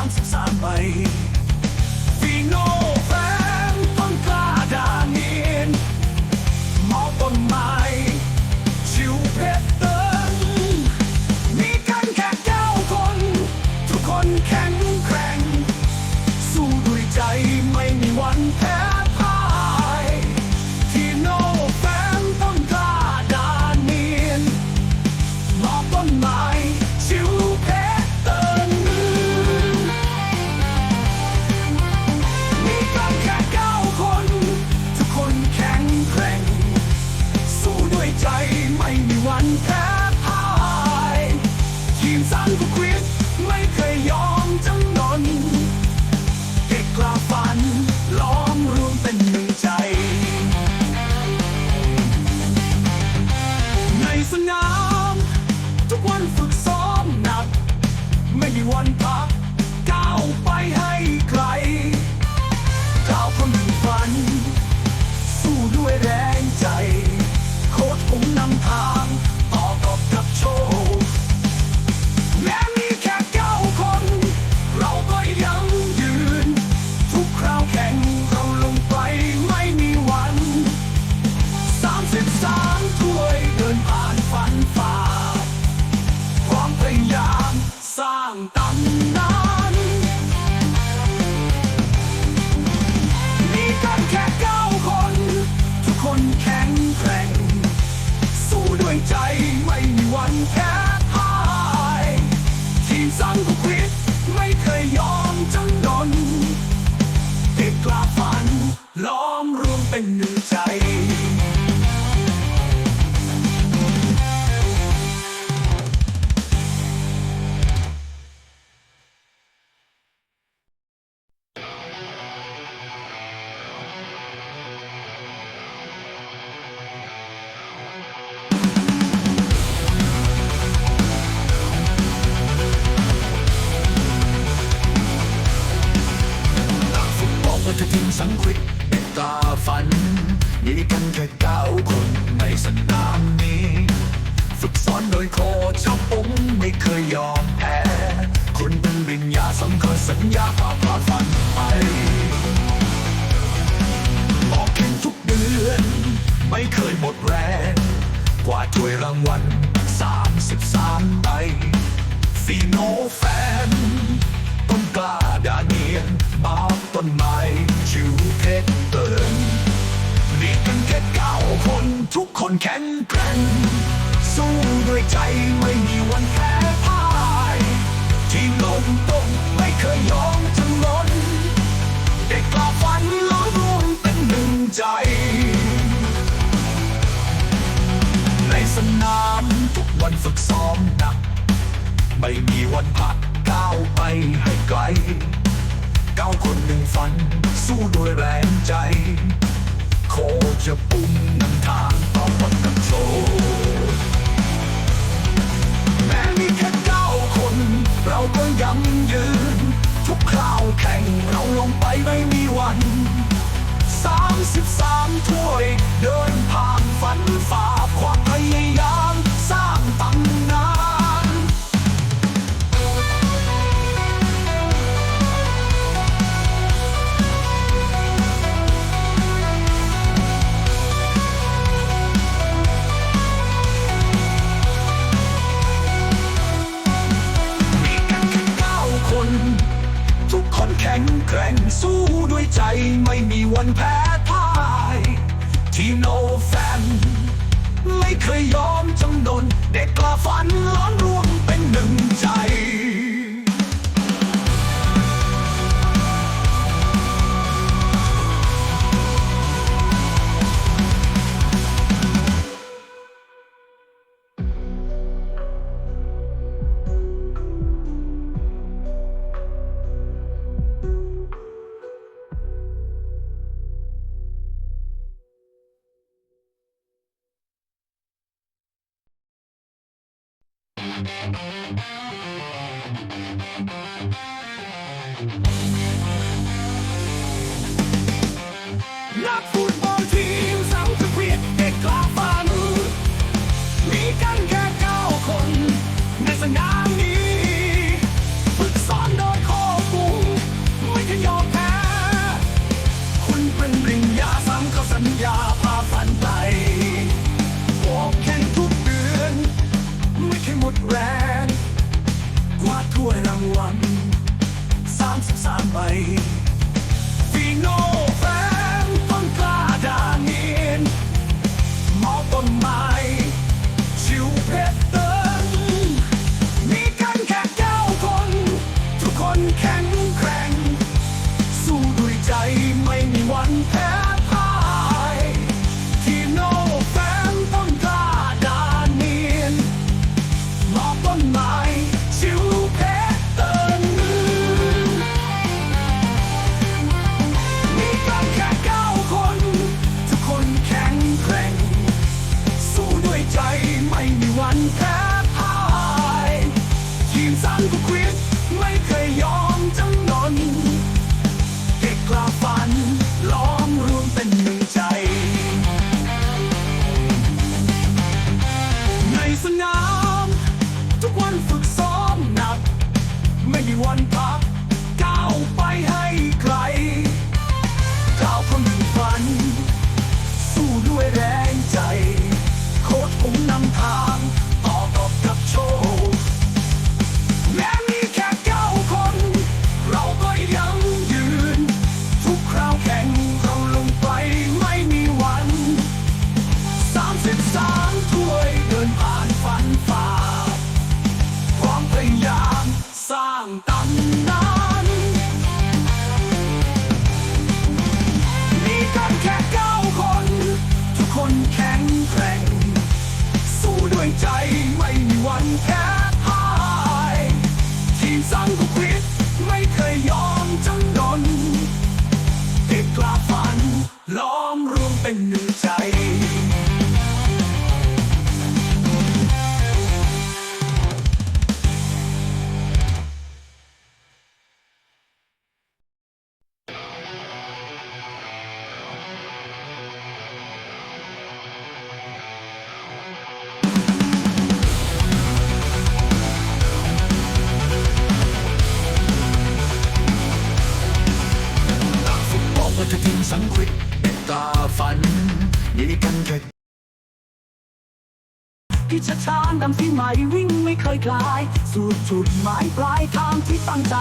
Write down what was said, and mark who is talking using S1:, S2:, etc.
S1: สามสิ ไม่ เป็นหนึ่งใจ นักฟุตบอลก็จะทีมสังควิด เป็นตาฝันมีกันแค่เก้าคนในสนามนี้ ฝึกซ้อนโดยโค้ชเจ้าปุ๋งไม่เคยยอมแพ้คุณเป็นวิญญาสำคัญสัญญาพาพาฝันไปบอกแข่งทุกเดือน ไม่เคยหมดแรงกว่าถ้วยรางวัล33ใบฟีโนแฟนต้นกล้าดาเนียนบาต้นไม้ชิว คนแข็งแกร่งสู้ด้วยใจไม่มีวันแพ้พ่ายทีมลงตรงไม่เคยยอมจำนนเด็กกล้าฝันล้อรวมเป็นหนึ่งใจ ในสนามทุกวันฝึกซ้อมหนัก ไม่มีวันพักก้าวไปให้ไกลก้าวคนหนึ่งฝันสู้ด้วยแรงใจโคจะปุ่ม ยังยืน ทุกคราวแข่งเราลงไปไม่มีวันสามสิบสาม วันแพ้พ่ายทีโนแฟน ไม่เคยยอมจำนนเด็กกล้าฝันล้อนรวมเป็นหนึ่งใจ Not for ตำนานมีกันแค่เก้าคน ทุกคนแข็งแกร่ง สู้ด้วยใจไม่มีวันแพ้ทีมสังกุคิดไม่เคยยอมจำนนเกกล้าฝันล้อมรวมเป็นหนึ่ง ฝันยินกันเถิดกิจช้างดำที่ใหม่วิ่งไม่เคยคลาย สู่จุดหมายปลายทางที่ตั้งใจ